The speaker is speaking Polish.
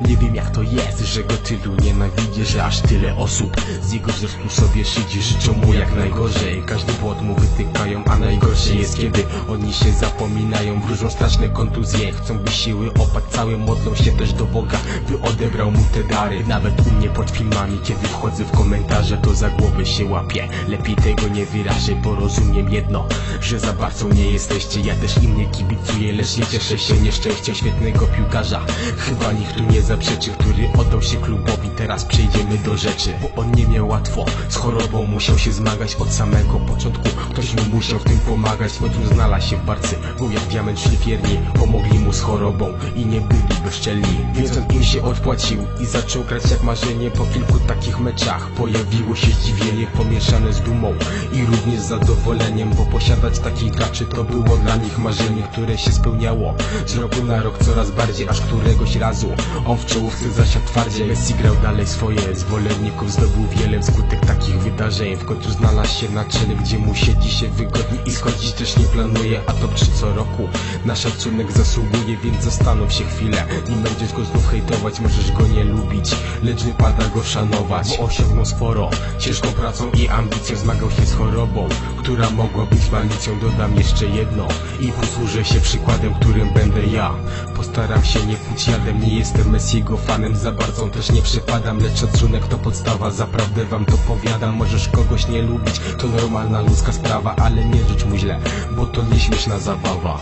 Nie wiem jak to jest, że go tylu nienawidzi Że aż tyle osób z jego wzrostu sobie szydzi Życzą mu jak najgorzej. Każdy błąd mu wytykają A najgorsze jest kiedy oni się zapominają Wróżą straszne kontuzje. Chcą by siły opadł cały Modlą się też do Boga By odebrał mu te dary. Nawet u mnie pod filmami Kiedy wchodzę w komentarze To za głowę się łapię. Lepiej tego nie wyrażę Bo rozumiem jedno Że za bardzo nie jesteście. Ja też im nie kibicuję Lecz nie cieszę się nieszczęściem świetnego piłkarza. Chyba nikt tu nie zaprzeczy Który oddał się klubowi Teraz przejdziemy do rzeczy Bo on nie miał łatwo. Z chorobą musiał się zmagać od samego początku. Ktoś mu musiał w tym pomagać W końcu znalazł się w barce Był jak diament szlifierni Pomogli mu z chorobą I nie byli bezczelni. Więc on im się odpłacił I zaczął grać jak marzenie Po kilku takich meczach. Pojawiło się zdziwienie Pomieszane z dumą I również z zadowoleniem Bo posiadać takich graczy To było dla nich marzenie Które się spełniało. Z roku na rok coraz bardziej Aż któregoś razu. On w czołówce zasiadł twardziej Messi grał dalej swoje Zwolenników. Zdobył wiele Wskutek takich wydarzeń. W końcu znalazł się na czele Gdzie mu się wygodnie I schodzić też nie planuje. A to przy co roku Na szacunek zasługuje Więc zastanów się chwilę. Nim będziesz go znów hejtować Możesz go nie lubić Lecz wypada go szanować. Bo osiągnął sporo Ciężką pracą i ambicją. Zmagał się z chorobą Która mogła być malicją Dodam jeszcze jedno I posłużę się przykładem Którym będę ja Postaram się nie płuć jadem Nie jestem Messiego fanem. Za bardzo też nie przepadam Lecz szacunek to podstawa. Zaprawdę wam to powiadam Możesz kogoś nie lubić. To normalna ludzka sprawa Ale nie rzuć mu źle Bo to nieśmieszna zabawa